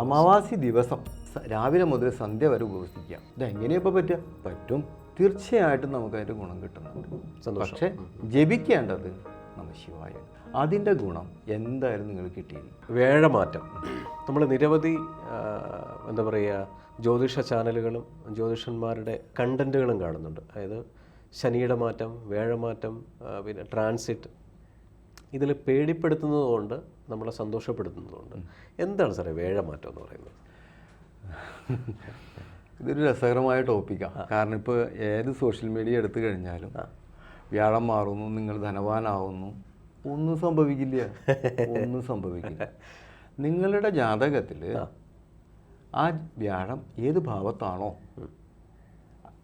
അമാവാസി ദിവസം രാവിലെ മുതൽ സന്ധ്യ വരെ ഉപവസിക്കാം ഇതെങ്ങനെയാ ഇപ്പോൾ പറ്റുക? പറ്റും. തീർച്ചയായിട്ടും നമുക്ക് അതിന്റെ ഗുണം കിട്ടുന്നുണ്ട് പക്ഷെ ജപിക്കേണ്ടത് നമ ശിവായ. അതിന്റെ ഗുണം എന്തായാലും നിങ്ങൾ കിട്ടിയിരിക്കും വേഴമാറ്റം. നമ്മൾ നിരവധി എന്താ പറയുക ജ്യോതിഷ ചാനലുകളും ജ്യോതിഷന്മാരുടെ കണ്ടന്റുകളും കാണുന്നുണ്ട്. അതായത് ശനിയുടെ മാറ്റം വേഴമാറ്റം പിന്നെ ട്രാൻസിറ്റ് ഇതിൽ പേടിപ്പെടുത്തുന്നതുകൊണ്ട് നമ്മളെ സന്തോഷപ്പെടുത്തുന്നതുകൊണ്ട്. എന്താണ് സാറേ വേഴമാറ്റം എന്ന് പറയുന്നത്? ഇതൊരു രസകരമായ ടോപ്പിക്കാണ് കാരണം ഇപ്പോൾ ഏത് സോഷ്യൽ മീഡിയ എടുത്തു കഴിഞ്ഞാലും വ്യാഴം മാറുന്നു നിങ്ങൾ ധനവാനാവുന്നു. ഒന്നും സംഭവിക്കില്ല. ഒന്നും സംഭവിക്കില്ല. നിങ്ങളുടെ ജാതകത്തിൽ ആ. വ്യാഴം ഏത് ഭാവത്താണോ?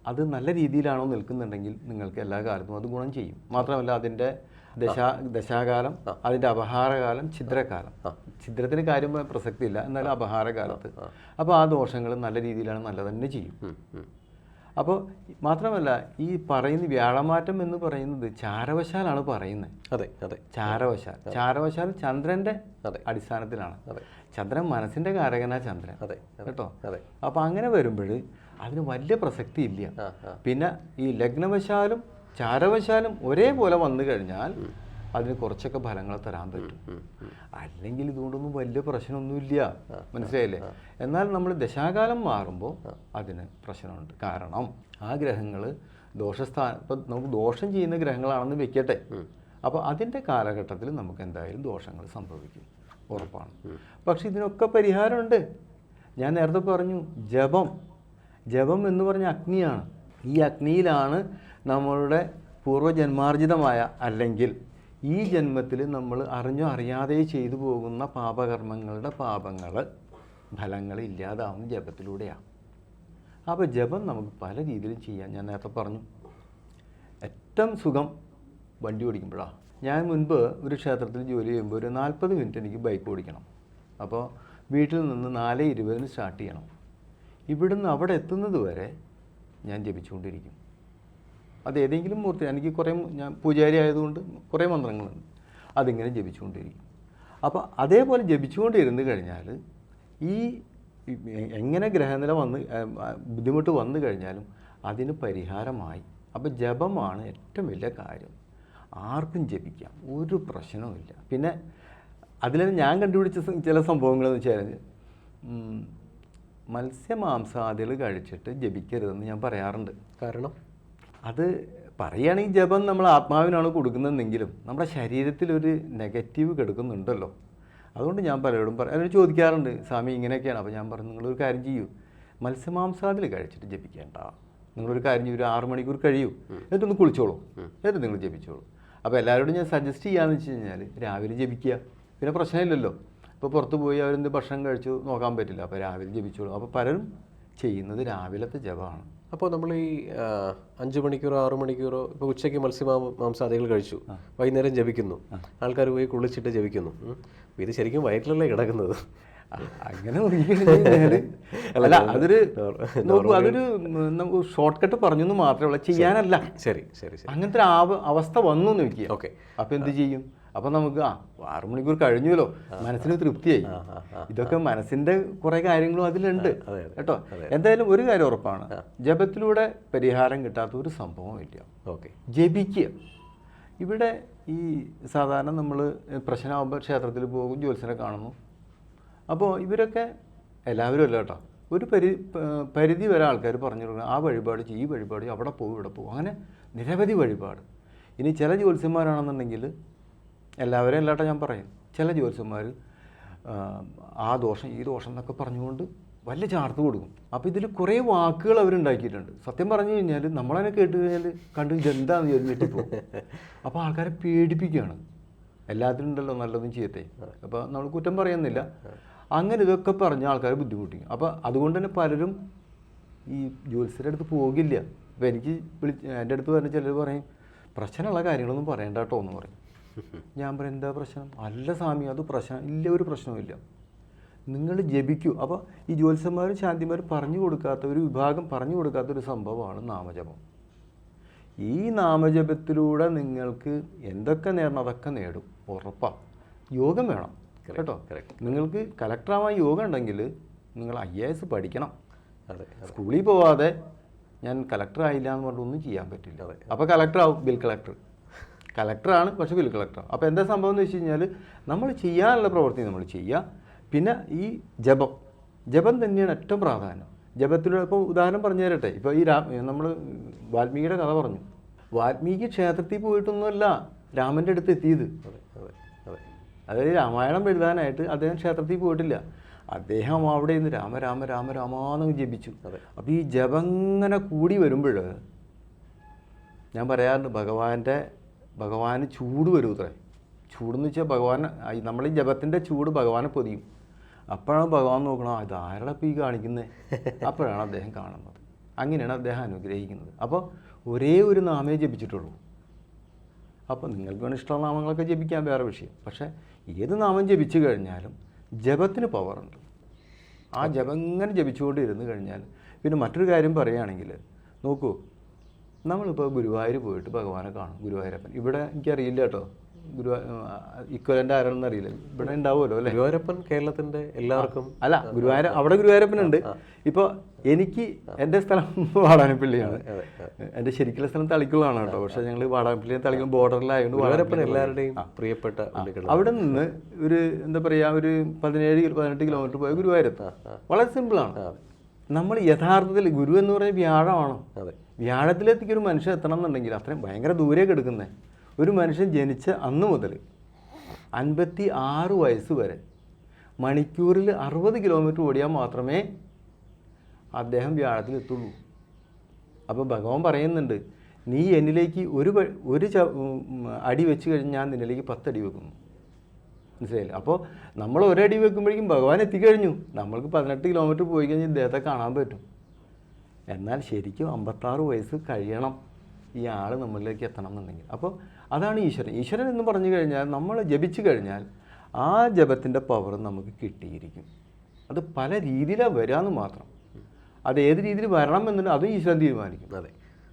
അത് നല്ല രീതിയിലാണോ നിൽക്കുന്നുണ്ടെങ്കിൽ നിങ്ങൾക്ക് എല്ലാ കാലത്തും അത് ഗുണം ചെയ്യും. മാത്രമല്ല അതിന്റെ ദശാ ദശാകാലം അതിന്റെ അപഹാരകാലം ഛിദ്രകാലം. ഛിദ്രത്തിന് കാര്യം പ്രസക്തിയില്ല എന്നാലും അപഹാരകാലത്ത്. അപ്പോൾ ആ ദോഷങ്ങൾ നല്ല രീതിയിലാണ് നല്ല തന്നെ ചെയ്യും. അപ്പോൾ മാത്രമല്ല ഈ പറയുന്ന വ്യാഴമാറ്റം എന്ന് പറയുന്നത് ചാരവശാലാണ് പറയുന്നത്. അതെ അതെ. ചാരവശാൽ. ചാരവശാൽ ചന്ദ്രന്റെ അതെ. അടിസ്ഥാനത്തിലാണ്. ചന്ദ്രൻ മനസ്സിന്റെ കാരകനാ ചന്ദ്രൻ. അതെ കേട്ടോ? അതെ. അപ്പോൾ അങ്ങനെ വരുമ്പോൾ അതിന് വലിയ പ്രസക്തി ഇല്ല പിന്നെ ഈ ലഗ്നവശാലും ചാരവശാലും ഒരേപോലെ വന്നു കഴിഞ്ഞാൽ അതിന് കുറച്ചൊക്കെ ഫലങ്ങൾ തരാൻ പറ്റും. അല്ലെങ്കിൽ ഇതുകൊണ്ടൊന്നും വലിയ പ്രശ്നമൊന്നുമില്ല. മനസ്സിലായില്ലേ? എന്നാൽ നമ്മൾ ദശാകാലം മാറുമ്പോൾ അതിന് പ്രശ്നമുണ്ട്. കാരണം ആ ഗ്രഹങ്ങൾ ദോഷസ്ഥാനം ഇപ്പം നമുക്ക് ദോഷം ചെയ്യുന്ന ഗ്രഹങ്ങളാണെന്ന് വെക്കട്ടെ. അപ്പോൾ അതിന്റെ കാലഘട്ടത്തിൽ നമുക്ക് എന്തായാലും ദോഷങ്ങൾ സംഭവിക്കും. ഉറപ്പാണ്. പക്ഷെ ഇതിനൊക്കെ പരിഹാരമുണ്ട്. ഞാൻ നേരത്തെ പറഞ്ഞു ജപം. ജപം എന്ന് പറഞ്ഞ അഗ്നിയാണ്. ഈ അഗ്നിയിലാണ് നമ്മളുടെ പൂർവജന്മാർജിതമായ അല്ലെങ്കിൽ ഈ ജന്മത്തിൽ നമ്മൾ അറിഞ്ഞോ അറിയാതെ ചെയ്തു പോകുന്ന പാപകർമ്മങ്ങളുടെ പാപങ്ങൾ ഫലങ്ങൾ ഇല്ലാതാവുന്ന ജപത്തിലൂടെയാണ്. അപ്പോൾ ജപം നമുക്ക് പല രീതിയിലും ചെയ്യാം. ഞാൻ നേരത്തെ പറഞ്ഞു. ഏറ്റവും സുഖം വണ്ടി ഓടിക്കുമ്പോഴാണ് ഞാൻ മുൻപ് ഒരു ക്ഷേത്രത്തിൽ ജോലി ചെയ്യുമ്പോൾ ഒരു നാൽപ്പത് മിനിറ്റ് എനിക്ക് ബൈക്ക് ഓടിക്കണം. അപ്പോൾ വീട്ടിൽ നിന്ന് നാല് ഇരുപതിന് സ്റ്റാർട്ട് ചെയ്യണം. ഇവിടുന്ന് അവിടെ എത്തുന്നത് വരെ ഞാൻ ജപിച്ചുകൊണ്ടിരിക്കും. അത് ഏതെങ്കിലും മൂർത്തി എനിക്ക് കുറേ ഞാൻ പൂജാരി ആയതുകൊണ്ട് കുറേ മന്ത്രങ്ങളുണ്ട്. അതിങ്ങനെ ജപിച്ചുകൊണ്ടിരിക്കും. അപ്പോൾ അതേപോലെ ജപിച്ചുകൊണ്ടിരുന്ന് കഴിഞ്ഞാൽ ഈ എങ്ങനെ ഗ്രഹനില വന്ന് ബുദ്ധിമുട്ട് വന്നു കഴിഞ്ഞാലും അതിന് പരിഹാരമായി. അപ്പോൾ ജപമാണ് ഏറ്റവും വലിയ കാര്യം. ആർക്കും ജപിക്കാം ഒരു പ്രശ്നവുമില്ല പിന്നെ അതിൽ ഞാൻ കണ്ടുപിടിച്ച ചില സംഭവങ്ങളെന്ന് വെച്ചാൽ മത്സ്യമാംസാദികൾ കഴിച്ചിട്ട് ജപിക്കരുതെന്ന് ഞാൻ പറയാറുണ്ട്. കാരണം? അത് പറയുകയാണെങ്കിൽ ജപം നമ്മൾ ആത്മാവിനാണ് കൊടുക്കുന്നതെങ്കിലും നമ്മുടെ ശരീരത്തിലൊരു നെഗറ്റീവ് കിടക്കുന്നുണ്ടല്ലോ. അതുകൊണ്ട് ഞാൻ പലരോടും പറ അതിനോട് ചോദിക്കാറുണ്ട് സ്വാമി ഇങ്ങനെയൊക്കെയാണ്. അപ്പോൾ ഞാൻ പറഞ്ഞു നിങ്ങളൊരു കാര്യം ചെയ്യൂ. മത്സ്യമാംസാദിൽ കഴിച്ചിട്ട് ജപിക്കേണ്ട. നിങ്ങളൊരു കാര്യം ചെയ്യൂ ഒരു ആറ് മണിക്കൂർ കഴിയൂ. എന്നിട്ട് ഒന്ന് കുളിച്ചോളൂ. എന്നിട്ട് നിങ്ങൾ ജപിച്ചോളൂ. അപ്പോൾ എല്ലാവരോടും ഞാൻ സജസ്റ്റ് ചെയ്യാന്ന് വെച്ച് കഴിഞ്ഞാൽ രാവിലെ ജപിക്കുക. പിന്നെ പ്രശ്നമില്ലല്ലോ. ഇപ്പോൾ പുറത്ത് പോയി അവരെന്ത് ഭക്ഷണം കഴിച്ചു നോക്കാൻ പറ്റില്ല. അപ്പോൾ രാവിലെ ജപിച്ചോളൂ. അപ്പോൾ പലരും ചെയ്യുന്നത് രാവിലത്തെ ജപമാണ്. അപ്പോൾ നമ്മൾ ഈ അഞ്ച് മണിക്കൂറോ ആറു മണിക്കൂറോ ഇപ്പോൾ ഉച്ചയ്ക്ക് മത്സ്യമാ മാംസാദികൾ കഴിച്ചു. വൈകുന്നേരം ജപിക്കുന്നു. ആൾക്കാർ പോയി കുളിച്ചിട്ട് ജപിക്കുന്നു. ഇത് ശരിക്കും വയറ്റിലല്ലേ കിടക്കുന്നത്? അങ്ങനെ അല്ല അതൊരു അതൊരു നമുക്ക് ഷോർട്ട് കട്ട് പറഞ്ഞു മാത്രമേ ഉള്ളൂ. ചെയ്യാനല്ല. ശരി ശരി അങ്ങനത്തെ ഒരു അവസ്ഥ വന്നു വെക്കുക ഓക്കെ. അപ്പൊ എന്ത് ചെയ്യും? അപ്പൊ നമുക്ക് ആ ആറു മണിക്കൂർ കഴിഞ്ഞല്ലോ മനസ്സിന് തൃപ്തിയായി. ഇതൊക്കെ മനസ്സിന്റെ കുറെ കാര്യങ്ങളും അതിലുണ്ട്. കേട്ടോ? എന്തായാലും ഒരു കാര്യം ഉറപ്പാണ്. ജപത്തിലൂടെ പരിഹാരം കിട്ടാത്ത ഒരു സംഭവം ഇല്ല. ഓക്കെ. ജപിക്കുക. ഇവിടെ ഈ സാധാരണ നമ്മൾ പ്രശ്നമാകുമ്പോൾ ക്ഷേത്രത്തിൽ പോകും ജ്യോത്സനെ കാണുന്നു. അപ്പോൾ ഇവരൊക്കെ എല്ലാവരും അല്ല കേട്ടോ. ഒരു പരി പരിധി വരെ ആൾക്കാർ പറഞ്ഞു കൊടുക്കണം. ആ വഴിപാട് ചെയ്യും ഈ വഴിപാട് അവിടെ പോകും ഇവിടെ പോകും അങ്ങനെ നിരവധി വഴിപാട്. ഇനി ചില ജ്യോത്സ്യന്മാരാണെന്നുണ്ടെങ്കിൽ എല്ലാവരും അല്ലാട്ടോ ഞാൻ പറയും. ചില ജ്യോത്സ്യന്മാർ ആ ദോഷം ഈ ദോഷം എന്നൊക്കെ പറഞ്ഞുകൊണ്ട് വലിയ ചാർത്ത് കൊടുക്കും. അപ്പോൾ ഇതിൽ കുറേ വാക്കുകൾ അവരുണ്ടാക്കിയിട്ടുണ്ട് സത്യം പറഞ്ഞു കഴിഞ്ഞാൽ നമ്മളതിനെ കേട്ട് കഴിഞ്ഞാൽ കണ്ടു ഇതെന്താന്ന് ചോദിച്ചിട്ട് പോകും അപ്പോൾ ആൾക്കാരെ പേടിപ്പിക്കുകയാണ്. എല്ലാത്തിനും ഉണ്ടല്ലോ നല്ലതും ചെയ്യത്തെ അപ്പോൾ നമ്മൾ കുറ്റം പറയുന്നില്ല. അങ്ങനെ ഇതൊക്കെ പറഞ്ഞ് ആൾക്കാർ ബുദ്ധിമുട്ടിക്കും. അപ്പോൾ അതുകൊണ്ട് തന്നെ പലരും ഈ ജ്യോത്സ്യരുടെ അടുത്ത് പോകില്ല. അപ്പോൾ എനിക്ക് വിളിച്ച് എന്റെ അടുത്ത് പറഞ്ഞ ചിലർ പറയും പ്രശ്നമുള്ള കാര്യങ്ങളൊന്നും പറയണ്ട കേട്ടോ എന്ന് പറയും. ഞാൻ പറയും എന്താ പ്രശ്നം? അല്ല സ്വാമി അത് പ്രശ്നം ഇല്ല ഒരു പ്രശ്നവുമില്ല നിങ്ങൾ ജപിക്കൂ. അപ്പോൾ ഈ ജ്യോത്സ്യന്മാരും ശാന്തിമാരും പറഞ്ഞു കൊടുക്കാത്ത ഒരു വിഭാഗം പറഞ്ഞു കൊടുക്കാത്ത ഒരു സംഭവമാണ് നാമജപം. ഈ നാമജപത്തിലൂടെ നിങ്ങൾക്ക് എന്തൊക്കെ നേടണം? അതൊക്കെ നേടും. ഉറപ്പാണ് യോഗം വേണം. കേട്ടോ. നിങ്ങൾക്ക് കലക്ടറാവാൻ യോഗം ഉണ്ടെങ്കിൽ നിങ്ങൾ ഐ എ എസ് പഠിക്കണം. അതെ സ്കൂളിൽ പോവാതെ ഞാൻ കലക്ടർ ആയില്ല എന്ന് പറഞ്ഞിട്ട് ഒന്നും ചെയ്യാൻ പറ്റില്ല. അപ്പോൾ കലക്ടർ ആവും ബിൽ കളക്ടർ കലക്ടറാണ് പക്ഷെ ബിൽ കളക്ടർ അപ്പോൾ എന്താ സംഭവം എന്ന് വെച്ച് കഴിഞ്ഞാൽ നമ്മൾ ചെയ്യാനുള്ള പ്രവൃത്തി നമ്മൾ ചെയ്യുക പിന്നെ ഈ ജപം. ജപം തന്നെയാണ് ഏറ്റവും പ്രാധാന്യം. ജപത്തിലൂടെ ഇപ്പോൾ ഉദാഹരണം പറഞ്ഞു തരട്ടെ. ഇപ്പോൾ ഈ രാ നമ്മൾ വാൽമീകിയുടെ കഥ പറഞ്ഞു. വാൽമീകി ക്ഷേത്രത്തിൽ പോയിട്ടൊന്നുമല്ല രാമന്റെ അടുത്ത് എത്തിയത്. അതെ അതെ അതെ. അതായത് രാമായണം എഴുതാനായിട്ട് അദ്ദേഹം ക്ഷേത്രത്തിൽ പോയിട്ടില്ല. അദ്ദേഹം അവിടെ നിന്ന് രാമ രാമ രാമ രാമാന്ന് ജപിച്ചു. അപ്പോൾ ഈ ജപം ഇങ്ങനെ കൂടി വരുമ്പോൾ ഞാൻ പറയാറുണ്ട് ഭഗവാന്റെ ഭഗവാന് ചൂട് വരും ഇത്രേ ചൂടെന്ന് വെച്ചാൽ ഭഗവാൻ നമ്മൾ ഈ ജപത്തിന്റെ ചൂട് ഭഗവാനെ പൊതിയും. അപ്പോഴാണ് ഭഗവാൻ നോക്കണം "ആ, ഇത് ആരുടെ ഈ കാണിക്കുന്നത് അപ്പോഴാണ് അദ്ദേഹം കാണുന്നത്. അങ്ങനെയാണ് അദ്ദേഹം അനുഗ്രഹിക്കുന്നത്. അപ്പോൾ ഒരേ ഒരു നാമേ ജപിച്ചിട്ടുള്ളൂ. അപ്പോൾ നിങ്ങൾക്ക് വേണം ഇഷ്ടമുള്ള നാമങ്ങളൊക്കെ ജപിക്കാൻ വേറെ വിഷയം. പക്ഷേ ഏത് നാമം ജപിച്ചു കഴിഞ്ഞാലും ജപത്തിന് പവറുണ്ട്. ആ ജപം ഇങ്ങനെ ജപിച്ചുകൊണ്ട് ഇരുന്ന് കഴിഞ്ഞാൽ പിന്നെ മറ്റൊരു കാര്യം പറയുകയാണെങ്കിൽ നോക്കൂ നമ്മളിപ്പോൾ ഗുരുവായൂർ പോയിട്ട് ഭഗവാനെ കാണും ഗുരുവായൂരപ്പൻ. ഇവിടെ എനിക്കറിയില്ല കേട്ടോ. ഗുരുവാ ഇക്വലന്റ് ആരാണെന്ന് അറിയില്ല. ഇവിടെ ഉണ്ടാവുമല്ലോ അല്ലേ? ഗുരുവായൂരപ്പൻ കേരളത്തിന്റെ എല്ലാവർക്കും അല്ല ഗുരുവായൂര അവിടെ ഗുരുവായൂരപ്പനുണ്ട്. ഇപ്പോൾ എനിക്ക് എന്റെ സ്ഥലം വാടാനപ്പള്ളിയാണ്. എന്റെ ശരിക്കുള്ള സ്ഥലം തളിക്കുള്ളതാണ് കേട്ടോ. പക്ഷേ ഞങ്ങൾ വാടാനപ്പള്ളിയും തളിക്കുളം ബോർഡറിലായതുകൊണ്ട് ഗുരുവായൂരപ്പൻ എല്ലാവരുടെയും പ്രിയപ്പെട്ട അവിടെ നിന്ന് ഒരു എന്താ പറയുക ഒരു പതിനേഴ് പതിനെട്ട് കിലോമീറ്റർ പോയ ഗുരുവായൂരത്താണ് വളരെ സിമ്പിളാണ് നമ്മൾ യഥാർത്ഥത്തിൽ ഗുരു എന്ന് പറയുന്നത് വ്യാഴമാണ്. അതെ. വ്യാഴത്തിലേക്ക് ഒരു മനുഷ്യൻ എത്തണം എന്നുണ്ടെങ്കിൽ അത്രയും ഭയങ്കര ദൂരേക്ക് എടുക്കുന്നത് ഒരു മനുഷ്യൻ ജനിച്ച അന്ന് മുതൽ അൻപത്തി ആറ് വയസ്സ് വരെ മണിക്കൂറിൽ അറുപത് കിലോമീറ്റർ ഓടിയാൽ മാത്രമേ അദ്ദേഹം വ്യാഴത്തിൽ എത്തുള്ളൂ. അപ്പോൾ ഭഗവാൻ പറയുന്നുണ്ട് നീ എന്നിലേക്ക് ഒരു ഒരു ച- അടി വെച്ച് കഴിഞ്ഞ് ഞാൻ നിന്നിലേക്ക് പത്തടി വെക്കുന്നു. മനസ്സിലായില്ല? അപ്പോൾ നമ്മൾ ഒരടി വെക്കുമ്പോഴേക്കും ഭഗവാൻ എത്തിക്കഴിഞ്ഞു. നമ്മൾക്ക് പതിനെട്ട് കിലോമീറ്റർ പോയി കഴിഞ്ഞാൽ ഇദ്ദേഹത്തെ കാണാൻ പറ്റും. എന്നാൽ ശരിക്കും അമ്പത്താറ് വയസ്സ് കഴിയണം ഈ ആൾ നമ്മളിലേക്ക് എത്തണം എന്നുണ്ടെങ്കിൽ. അപ്പോൾ അതാണ് ഈശ്വരൻ. ഈശ്വരൻ എന്ന് പറഞ്ഞു കഴിഞ്ഞാൽ നമ്മൾ ജപിച്ചു കഴിഞ്ഞാൽ ആ ജപത്തിന്റെ പവർ നമുക്ക് കിട്ടിയിരിക്കും. അത് പല രീതിയിലാണ് വരാമെന്ന് മാത്രം. അത് ഏത് രീതിയിൽ വരണം എന്നുള്ളത് അതും ഈശ്വരൻ തീരുമാനിക്കും. അതെ.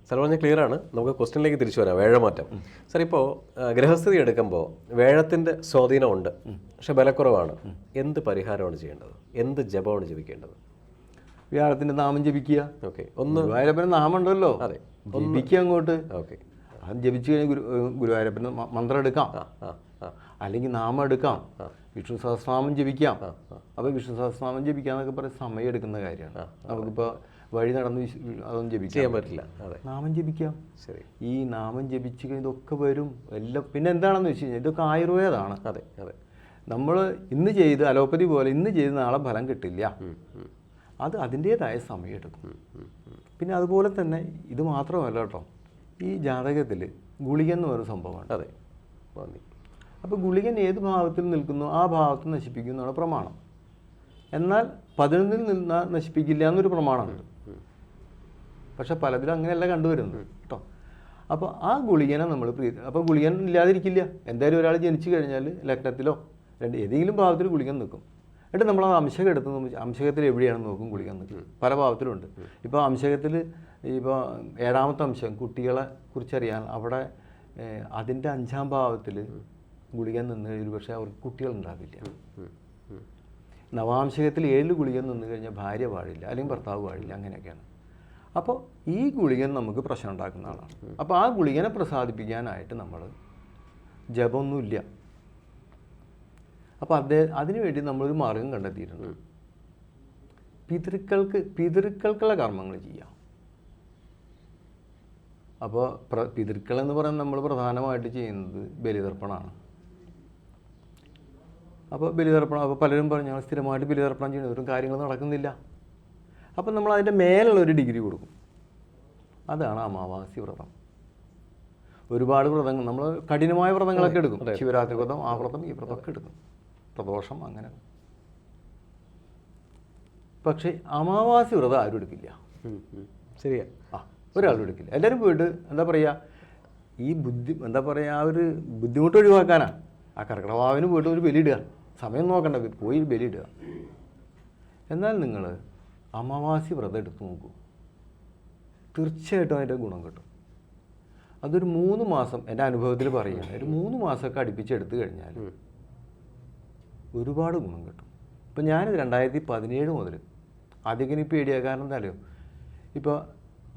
സാർ പറഞ്ഞ ക്ലിയർ ആണ്. നമുക്ക് ക്വസ്റ്റ്യനിലേക്ക് തിരിച്ചു വരാം. വേഴമാറ്റം. സാർ ഇപ്പോൾ ഗ്രഹസ്ഥിതി എടുക്കുമ്പോൾ വേഴത്തിന്റെ സ്വാധീനമുണ്ട് പക്ഷെ ബലക്കുറവാണ്. എന്ത് പരിഹാരമാണ് ചെയ്യേണ്ടത്? എന്ത് ജപമാണ് ജപിക്കേണ്ടത്? വ്യാഴത്തിന്റെ നാമം ജപിക്കുക. ഓക്കെ. ഒന്ന് ഗുരുവായൂരപ്പന്റെ നാമം ഉണ്ടല്ലോ. അതെ. ജപിക്കുക അങ്ങോട്ട്. ഓക്കെ. അത് ജപിച്ചു കഴിഞ്ഞാൽ ഗുരു ഗുരുവായൂരപ്പന് മന്ത്രം എടുക്കാം. അല്ലെങ്കിൽ നാമം എടുക്കാം. വിഷ്ണു സഹസ്രനാമം ജപിക്കാം. അപ്പോൾ വിഷ്ണു സഹസ്രനാമം ജപിക്കാന്നൊക്കെ പറയാൻ സമയം എടുക്കുന്ന കാര്യമാണ്. നമുക്കിപ്പോൾ വഴി നടന്ന് അതൊന്നും ജപിക്കാൻ ചെയ്യാൻ പറ്റില്ല. അതെ. നാമം ജപിക്കാം. ശരി. ഈ നാമം ജപിച്ചു കഴിഞ്ഞാൽ ഇതൊക്കെ വരും എല്ലാം പിന്നെ എന്താണെന്ന് വെച്ച് കഴിഞ്ഞാൽ ഇതൊക്കെ ആയുർവേദമാണ്. അതെ അതെ. നമ്മൾ ഇന്ന് ചെയ്ത് അലോപ്പതി പോലെ ഇന്ന് ചെയ്ത് നാളെ ഫലം കിട്ടില്ല. അത് അതിന്റേതായ സമയമെടുക്കും. പിന്നെ അതുപോലെ തന്നെ ഇത് മാത്രമല്ല കേട്ടോ ഈ ജാതകത്തിൽ ഗുളിക എന്ന് പറയുന്ന സംഭവമാണ്. അതെ. അപ്പോൾ ഗുളികൻ ഏത് ഭാവത്തിൽ നിൽക്കുന്നു? ആ ഭാവത്തിൽ നശിപ്പിക്കുന്നതാണ് പ്രമാണം. എന്നാൽ പതിനൊന്നിൽ നിന്ന് നശിപ്പിക്കില്ല എന്നൊരു പ്രമാണമുണ്ട്. പക്ഷെ പലതിലും അങ്ങനെയല്ല കണ്ടുവരുന്നത് കേട്ടോ. അപ്പോൾ ആ ഗുളികനെ നമ്മൾ പ്രീ അപ്പോൾ ഗുളികൻ ഇല്ലാതിരിക്കില്ല. എന്തായാലും ഒരാൾ ജനിച്ചു കഴിഞ്ഞാൽ ലഗ്നത്തിലോ രണ്ട് ഏതെങ്കിലും ഭാവത്തിൽ ഗുളികൻ നിൽക്കും. എന്നിട്ട് നമ്മൾ ആ അംശകം എടുത്ത് അംശകത്തിൽ എവിടെയാണ് നോക്കും ഗുളികൻ നിൽക്കും. പല ഭാവത്തിലുണ്ട്. ഇപ്പോൾ അംശകത്തിൽ ഇപ്പോൾ ഏഴാമത്തെ അംശം കുട്ടികളെ കുറിച്ചറിയാൻ അവിടെ അതിന്റെ അഞ്ചാം ഭാവത്തിൽ ഗുളികൻ നിന്ന് ഒരു പക്ഷേ അവർക്ക് കുട്ടികളുണ്ടാവില്ല. നവാംശകത്തിൽ ഏഴ് ഗുളികൻ നിന്ന് കഴിഞ്ഞാൽ ഭാര്യ പാടില്ല അല്ലെങ്കിൽ ഭർത്താവ് പാടില്ല അങ്ങനെയൊക്കെയാണ്. അപ്പോൾ ഈ ഗുളികൻ നമുക്ക് പ്രശ്നം ഉണ്ടാക്കുന്നതാണ്. അപ്പോൾ ആ ഗുളികനെ പ്രസാദിപ്പിക്കാനായിട്ട് നമ്മൾ ജപമൊന്നുമില്ല. അപ്പോൾ അദ്ദേഹം അതിനുവേണ്ടി നമ്മളൊരു മാർഗം കണ്ടെത്തിയിട്ടുണ്ട്. പിതൃക്കൾക്ക് പിതൃക്കൾക്കുള്ള കർമ്മങ്ങൾ ചെയ്യാം. അപ്പോൾ പ്ര പിതൃക്കൾ എന്ന് പറയുന്നത് നമ്മൾ പ്രധാനമായിട്ട് ചെയ്യുന്നത് ബലിതർപ്പണമാണ്. അപ്പോൾ ബലിതർപ്പണം അപ്പോൾ പലരും പറഞ്ഞു ഞങ്ങൾ സ്ഥിരമായിട്ട് ബലിതർപ്പണം ചെയ്യുന്നവരും കാര്യങ്ങൾ നടക്കുന്നില്ല. അപ്പം നമ്മൾ അതിന്റെ മേലുള്ള ഒരു ഡിഗ്രി കൊടുക്കും. അതാണ് അമാവാസി വ്രതം. ഒരുപാട് വ്രതങ്ങൾ നമ്മൾ കഠിനമായ വ്രതങ്ങളൊക്കെ എടുക്കും. ശിവരാത്രി വ്രതം ആ വ്രതം ഈ വ്രതമൊക്കെ എടുക്കും. പ്രദോഷം അങ്ങനെ. പക്ഷേ അമാവാസി വ്രതം ആരും എടുക്കില്ല. ശരിയാ. ആ ഒരാളും എടുക്കില്ല. എല്ലാവരും പോയിട്ട് എന്താ പറയുക ഈ ബുദ്ധി എന്താ പറയുക ആ ഒരു ബുദ്ധിമുട്ട് ഒഴിവാക്കാനാണ് ആ കർക്കിടവാവിന് പോയിട്ട് ഒരു ബലിയിടുക സമയം നോക്കണ്ട പോയി ബലിയിടുക എന്നാൽ നിങ്ങൾ അമാവാസി വ്രതം എടുത്തു നോക്കൂ. തീർച്ചയായിട്ടും അതിന്റെ ഗുണം കിട്ടും. അതൊരു മൂന്ന് മാസം എന്റെ അനുഭവത്തിൽ പറയുകയാണ്. ഒരു മൂന്ന് മാസമൊക്കെ അടുപ്പിച്ചെടുത്തു കഴിഞ്ഞാൽ ഒരുപാട് ഗുണം കിട്ടും. ഇപ്പം ഞാനിത് രണ്ടായിരത്തി പതിനേഴ് മുതൽ അധികം ഇപ്പം പേടിയാ. കാരണം എന്തായാലും ഇപ്പോൾ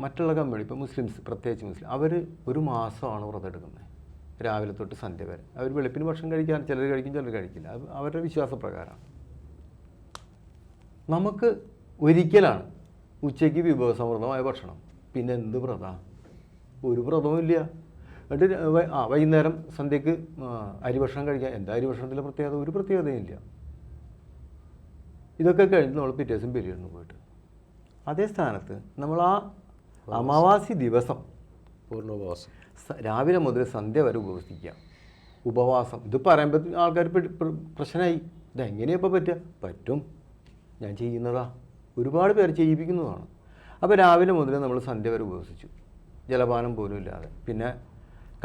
മറ്റുള്ള കമ്പനി ഇപ്പോൾ മുസ്ലിംസ് പ്രത്യേകിച്ച് മുസ്ലിം അവർ ഒരു മാസമാണ് വ്രതം എടുക്കുന്നത്. രാവിലെ തൊട്ട് സന്ധ്യ വരെ. അവർ വെളുപ്പിന് ഭക്ഷണം കഴിക്കാൻ ചിലർ കഴിക്കും ചിലർ കഴിക്കില്ല. അത് അവരുടെ വിശ്വാസപ്രകാരമാണ്. നമുക്ക് ഒരിക്കലാണ് ഉച്ചയ്ക്ക് വിഭവസമൃദ്ധമായ ഭക്ഷണം. പിന്നെ എന്ത് വ്രത ഒരു വ്രതവും ഇല്ല. എന്നിട്ട് ആ വൈകുന്നേരം സന്ധ്യക്ക് അരിഭക്ഷണം അരി ഭക്ഷണം കഴിക്കുക എന്താ അരി ഭക്ഷണത്തിലെ പ്രത്യേകത? ഒരു പ്രത്യേകതയും ഇല്ല. ഇതൊക്കെ കഴിഞ്ഞ് നമ്മൾ പിറ്റേ ദിവസം പെരിയറിന് പോയിട്ട്. അതേ സ്ഥാനത്ത് നമ്മൾ ആ അമാവാസി ദിവസം പൂർണോപവാസം രാവിലെ മുതൽ സന്ധ്യ വരെ ഉപവസിക്കുക. ഉപവാസം. ഇത് പറയുമ്പോൾ ആൾക്കാർ പ്രശ്നമായി. ഇതെങ്ങനെയപ്പോൾ പറ്റുക? പറ്റും. ഞാൻ ചെയ്യുന്നതാ. ഒരുപാട് പേർ ചെയ്യിപ്പിക്കുന്നതാണ്. അപ്പോൾ രാവിലെ മുതൽ നമ്മൾ സന്ധ്യ വരെ ഉപവസിച്ചു. ജലപാനം പോലും ഇല്ലാതെ. പിന്നെ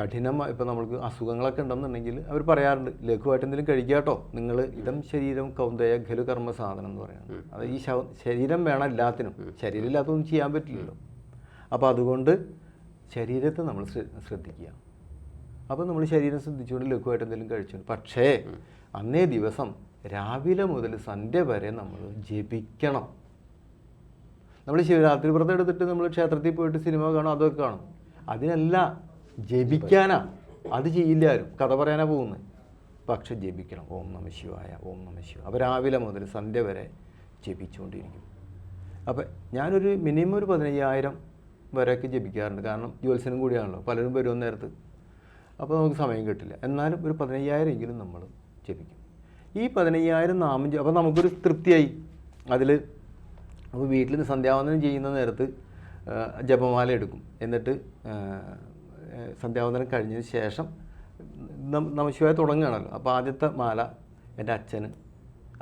കഠിനമായി ഇപ്പോൾ നമ്മൾക്ക് അസുഖങ്ങളൊക്കെ ഉണ്ടെന്നുണ്ടെങ്കിൽ അവർ പറയാറുണ്ട് ലഘുവായിട്ട് എന്തെങ്കിലും കഴിക്കാട്ടോ നിങ്ങൾ ഇതം ശരീരം കൗന്ദയ ഖലു കർമ്മ സാധനം എന്ന് പറയുന്നത്. അത് ഈ ശവ- ശരീരം വേണം എല്ലാത്തിനും. ശരീരം ഇല്ലാത്തതൊന്നും ചെയ്യാൻ പറ്റില്ലല്ലോ. അപ്പോൾ അതുകൊണ്ട് ശരീരത്തെ നമ്മൾ ശ്ര- ശ്രദ്ധിക്കുക. അപ്പോൾ നമ്മൾ ശരീരം ശ്രദ്ധിച്ചുകൊണ്ട് ലഘുവായിട്ട് എന്തെങ്കിലും കഴിച്ചു പക്ഷേ അന്നേ ദിവസം രാവിലെ മുതൽ സന്ധ്യ വരെ നമ്മൾ ജപിക്കണം. നമ്മൾ ശിവരാത്രി വ്രതം എടുത്തിട്ട് നമ്മൾ ക്ഷേത്രത്തിൽ പോയിട്ട് സിനിമ കാണും അതൊക്കെ കാണും. അതിനല്ല ജപിക്കാനാ. അത് ചെയ്യില്ല ആരും. കഥ പറയാനാ പോകുന്നത് പക്ഷെ ജപിക്കണം. ഓം നമ ശിവായ ഓം നമ ശിവ. അപ്പോൾ രാവിലെ മുതൽ സന്ധ്യ വരെ ജപിച്ചുകൊണ്ടിരിക്കും. അപ്പോൾ ഞാനൊരു മിനിമം ഒരു പതിനയ്യായിരം വരെയൊക്കെ ജപിക്കാറുണ്ട്. കാരണം ജ്യോത്സ്യനും കൂടിയാണല്ലോ. പലരും വരും നേരത്ത്. അപ്പോൾ നമുക്ക് സമയം കിട്ടില്ല. എന്നാലും ഒരു പതിനയ്യായിരം എങ്കിലും നമ്മൾ ജപിക്കും. ഈ പതിനയ്യായിരം നാമം അപ്പോൾ നമുക്കൊരു തൃപ്തിയായി. അതിൽ അപ്പോൾ വീട്ടിൽ നിന്ന് സന്ധ്യാവന്തനം ചെയ്യുന്ന നേരത്ത് ജപമാല എടുക്കും. എന്നിട്ട് സന്ധ്യാവന്ദനം കഴിഞ്ഞതിന് ശേഷം നമശിവായ തുടങ്ങുകയാണല്ലോ. അപ്പോൾ ആദ്യത്തെ മാല എന്റെ അച്ഛന്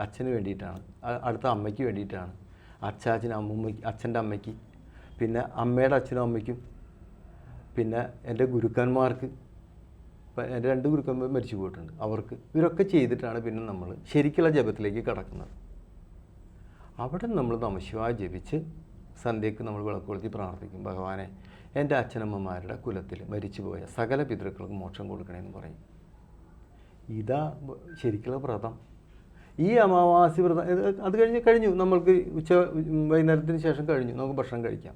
അച്ഛന് വേണ്ടിയിട്ടാണ്. അടുത്ത അമ്മയ്ക്ക് വേണ്ടിയിട്ടാണ്. അച്ചാച്ചന് അമ്മൂമ്മയ്ക്ക് അച്ഛന്റെ അമ്മയ്ക്ക് പിന്നെ അമ്മയുടെ അച്ഛനും അമ്മയ്ക്കും പിന്നെ എന്റെ ഗുരുക്കന്മാർക്ക് എന്റെ രണ്ട് ഗുരുക്കന്മാർ മരിച്ചു പോയിട്ടുണ്ട്. അവർക്ക് ഇവരൊക്കെ ചെയ്തിട്ടാണ് പിന്നെ നമ്മൾ ശരിക്കുള്ള ജപത്തിലേക്ക് കടക്കുന്നത്. അവിടെ നമ്മൾ നമശിവായ ജപിച്ച് സന്ധ്യയ്ക്ക് നമ്മൾ വിളക്ക് കൊളുത്തി പ്രാർത്ഥിക്കും. ഭഗവാനെ എന്റെ അച്ഛനമ്മമാരുടെ കുലത്തിൽ മരിച്ചുപോയ സകല പിതൃക്കൾക്ക് മോക്ഷം കൊടുക്കണേ എന്ന് പറയും. ഇതാ ശരിക്കുള്ള വ്രതം. ഈ അമാവാസി വ്രതം അത് കഴിഞ്ഞ് കഴിഞ്ഞു. നമ്മൾക്ക് ഉച്ച വൈകുന്നേരത്തിന് ശേഷം കഴിഞ്ഞു. നമുക്ക് ഭക്ഷണം കഴിക്കാം.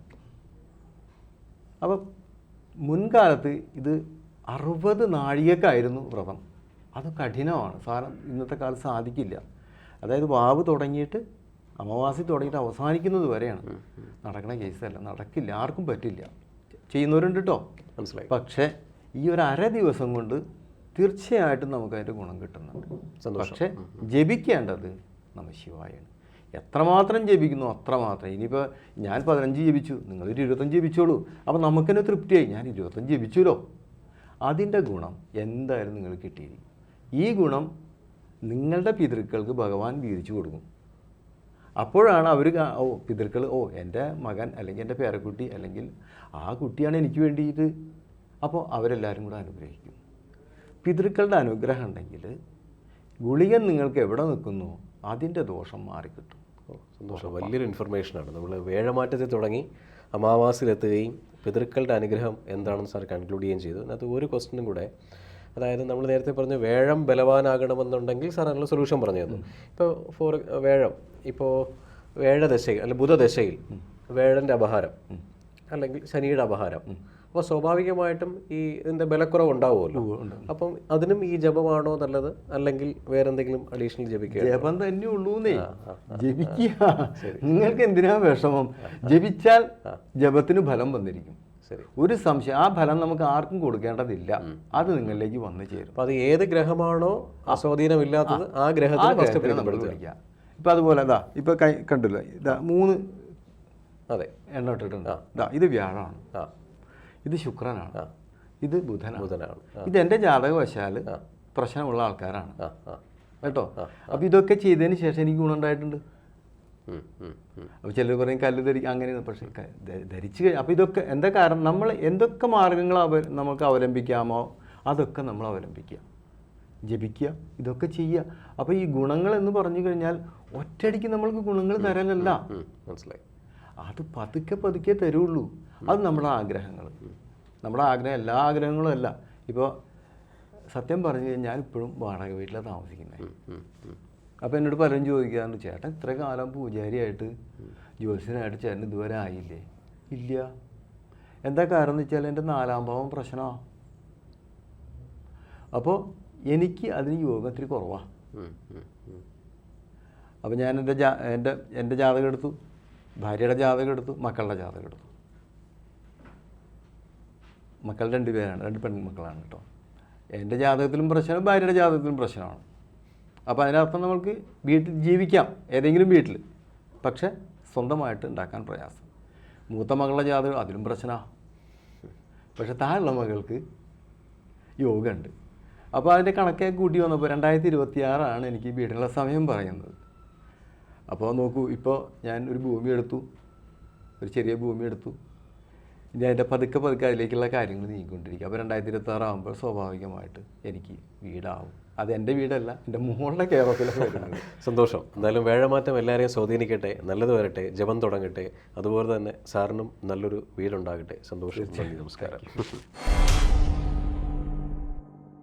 അപ്പം മുൻകാലത്ത് ഇത് അറുപത് നാഴികക്കായിരുന്നു വ്രതം. അത് കഠിനമാണ്. സാധനം ഇന്നത്തെ കാലത്ത് സാധിക്കില്ല. അതായത് വാവ് തുടങ്ങിയിട്ട് അമാവാസി തുടങ്ങിയിട്ട് അവസാനിക്കുന്നത് വരെയാണ്. നടക്കണ കേസല്ല. നടക്കില്ല. ആർക്കും പറ്റില്ല. ചെയ്യുന്നവരുണ്ട് കേട്ടോ മനസ്സിലായി. പക്ഷേ ഈ ഒരു അര ദിവസം കൊണ്ട് തീർച്ചയായിട്ടും നമുക്കതിന്റെ ഗുണം കിട്ടുന്നുണ്ട്. പക്ഷേ ജപിക്കേണ്ടത് നമ്മൾ ശിവായാണ്. എത്രമാത്രം ജപിക്കുന്നു അത്രമാത്രം. ഇനിയിപ്പോൾ ഞാൻ പതിനഞ്ച് ജപിച്ചു നിങ്ങളൊരു ഇരുപത്തഞ്ച് ജപിച്ചോളൂ. അപ്പോൾ നമുക്കെന്നെ തൃപ്തിയായി. ഞാൻ ഇരുപത്തഞ്ച് ജപിച്ചുല്ലോ അതിന്റെ ഗുണം എന്തായാലും നിങ്ങൾ കിട്ടിയിരിക്കും. ഈ ഗുണം നിങ്ങളുടെ പിതൃക്കൾക്ക് ഭഗവാൻ വീതിച്ചു കൊടുക്കും. അപ്പോഴാണ് അവർ ഓ പിതൃക്കൾ ഓ എന്റെ മകൻ അല്ലെങ്കിൽ എന്റെ പേരക്കുട്ടി അല്ലെങ്കിൽ ആ കുട്ടിയാണ് എനിക്ക് വേണ്ടിയിട്ട്. അപ്പോൾ അവരെല്ലാവരും കൂടെ അനുഗ്രഹിക്കും. പിതൃക്കളുടെ അനുഗ്രഹം ഉണ്ടെങ്കിൽ ഗുളികൻ നിങ്ങൾക്ക് എവിടെ നിൽക്കുന്നു? അതിന്റെ ദോഷം മാറിക്കിട്ടും. സന്തോഷം. വലിയൊരു ഇൻഫർമേഷനാണ് നമ്മൾ വേഴമാറ്റത്തിൽ തുടങ്ങി അമാവാസിയിലെത്തുകയും പിതൃക്കളുടെ അനുഗ്രഹം എന്താണെന്ന് സാർ കൺക്ലൂഡ് ചെയ്യുകയും ചെയ്തു. അതിനകത്ത് ഒരു ക്വസ്റ്റിനും കൂടെ അതായത് നമ്മൾ നേരത്തെ പറഞ്ഞു വേഴം ബലവാനാകണമെന്നുണ്ടെങ്കിൽ സാർ അതിനുള്ള സൊല്യൂഷൻ പറഞ്ഞു തന്നു ഇപ്പോൾ ഫോർ വേഴം ഇപ്പോൾ വേഴദശയിൽ അല്ല ബുധദശയിൽ വേഴന്റെ അപഹാരം അല്ലെങ്കിൽ ശനിയുടെ അപഹാരം. അപ്പോൾ സ്വാഭാവികമായിട്ടും ഈ ഇതിന്റെ ബലക്കുറവ് ഉണ്ടാവുമല്ലോ. അപ്പം അതിനും ഈ ജപമാണോ നല്ലത്? അല്ലെങ്കിൽ വേറെന്തെങ്കിലും അഡീഷണൽ ജപിക്കുക ജപം തന്നെ ഉള്ളൂന്നേ ജപിക്കുക. നിങ്ങൾക്ക് എന്തിനാ വിഷമം? ജപിച്ചാൽ ജപത്തിന് ഫലം വന്നിരിക്കും. ഒരു സംശയം ആ ഫലം നമുക്ക് ആർക്കും കൊടുക്കേണ്ടതില്ല. അത് നിങ്ങളിലേക്ക് വന്നു ചേരും. അപ്പോൾ അത് ഏത് ഗ്രഹമാണോ അസ്വാധീനമില്ലാത്തത് ആ. ആ ഗ്രഹത്തിന് നമ്മൾ ഇപ്പം അതുപോലെ എന്താ ഇപ്പം കൈ കണ്ടില്ല? ഇതാ മൂന്ന് അതെ. എണ്ണ ഇട്ടിട്ടുണ്ട്. ഇതാ ഇത് വ്യാഴമാണ്. ഇത് ശുക്രനാണ്. ഇത് ബുധനാണ്. ബുധനാണ്. ഇത് എന്റെ ജാതകവശാൽ പ്രശ്നമുള്ള ആൾക്കാരാണ്. ആ. ആ. കേട്ടോ? അപ്പോൾ ഇതൊക്കെ ചെയ്തതിന് ശേഷം എനിക്ക് ഗുണമുണ്ടായിട്ടുണ്ട്. അപ്പോൾ ചിലർ പറയും കല്ല് ധരിക്കുക അങ്ങനെയാണ്. പക്ഷേ ധരിച്ചു കഴിഞ്ഞു അപ്പൊ കഴിഞ്ഞാൽ അപ്പോൾ ഇതൊക്കെ എന്താ കാരണം? നമ്മൾ എന്തൊക്കെ മാർഗങ്ങൾ അവ നമുക്ക് അവലംബിക്കാമോ? അതൊക്കെ നമ്മൾ അവലംബിക്കുക. ജപിക്കുക. ഇതൊക്കെ ചെയ്യുക. അപ്പോൾ ഈ ഗുണങ്ങൾ എന്ന് പറഞ്ഞു കഴിഞ്ഞാൽ ഒറ്റയടിക്ക് നമ്മൾക്ക് ഗുണങ്ങൾ തരാനല്ല. മനസ്സിലായി. അത് പതുക്കെ പതുക്കെ തരുള്ളൂ. അത് നമ്മുടെ ആഗ്രഹങ്ങൾ നമ്മുടെ ആഗ്രഹം എല്ലാ ആഗ്രഹങ്ങളും അല്ല. ഇപ്പോൾ സത്യം പറഞ്ഞു കഴിഞ്ഞാൽ ഞാനിപ്പോഴും വാടക വീട്ടിലാണ് താമസിക്കുന്നത്. അപ്പോൾ എന്നോട് പലരും ചോദിക്കാറുണ്ട് ചേട്ടൻ ഇത്ര കാലം പൂജാരിയായിട്ട് ജ്യോത്സ്യനായിട്ട് ചേട്ടൻ ഇതുവരെ ആയില്ലേ? ഇല്ല. എന്താ കാരണം എന്ന് വെച്ചാൽ എന്റെ നാലാം ഭാവം പ്രശ്നമാണ് അപ്പോൾ എനിക്ക് അതിന് യോഗം ഇത്തിരി കുറവാണ്. അപ്പോൾ ഞാൻ എന്റെ ജാ എന്റെ എന്റെ ജാതകം എടുത്തു ഭാര്യയുടെ ജാതകം എടുത്തു മക്കളുടെ ജാതകം എടുത്തു. മക്കൾ രണ്ട് പേരാണ് രണ്ട് പെൺമക്കളാണ് കേട്ടോ. എന്റെ ജാതകത്തിലും പ്രശ്നമാണ് ഭാര്യയുടെ ജാതകത്തിലും പ്രശ്നമാണ്. അപ്പോൾ അതിനർത്ഥം നമ്മൾക്ക് വീട്ടിൽ ജീവിക്കാം ഏതെങ്കിലും വീട്ടിൽ. പക്ഷേ സ്വന്തമായിട്ട് ഉണ്ടാക്കാൻ പ്രയാസം. മൂത്ത മകളുടെ ജാതകം അതിലും പ്രശ്നമാണ് പക്ഷേ താഴെയുള്ള മകൾക്ക് യോഗമുണ്ട് അപ്പോൾ അതിന്റെ കണക്കെ കൂട്ടി വന്നപ്പോൾ രണ്ടായിരത്തി ഇരുപത്തി ആറാണ് എനിക്ക് വീടിനുള്ള സമയം പറയുന്നത്. അപ്പോൾ നോക്കൂ ഇപ്പോൾ ഞാൻ ഒരു ഭൂമി എടുത്തു ഒരു ചെറിയ ഭൂമി എടുത്തു. ഞാൻ അതിന്റെ പതുക്കെ പതുക്കെ അതിലേക്കുള്ള കാര്യങ്ങൾ നീങ്ങിക്കൊണ്ടിരിക്കുക അപ്പോൾ രണ്ടായിരത്തി ഇരുപത്തി ആറാകുമ്പോൾ സ്വാഭാവികമായിട്ട് എനിക്ക് വീടാവും. അത് എന്റെ വീടല്ല എന്റെ മോളുടെ വരുന്നത്. സന്തോഷം. എന്തായാലും വേഴമാറ്റം എല്ലാവരെയും സ്വാധീനിക്കട്ടെ നല്ലത് വരട്ടെ ജപം തുടങ്ങട്ടെ. അതുപോലെ തന്നെ സാറിനും നല്ലൊരു വീടുണ്ടാകട്ടെ. സന്തോഷം. നന്ദി നമസ്കാരം.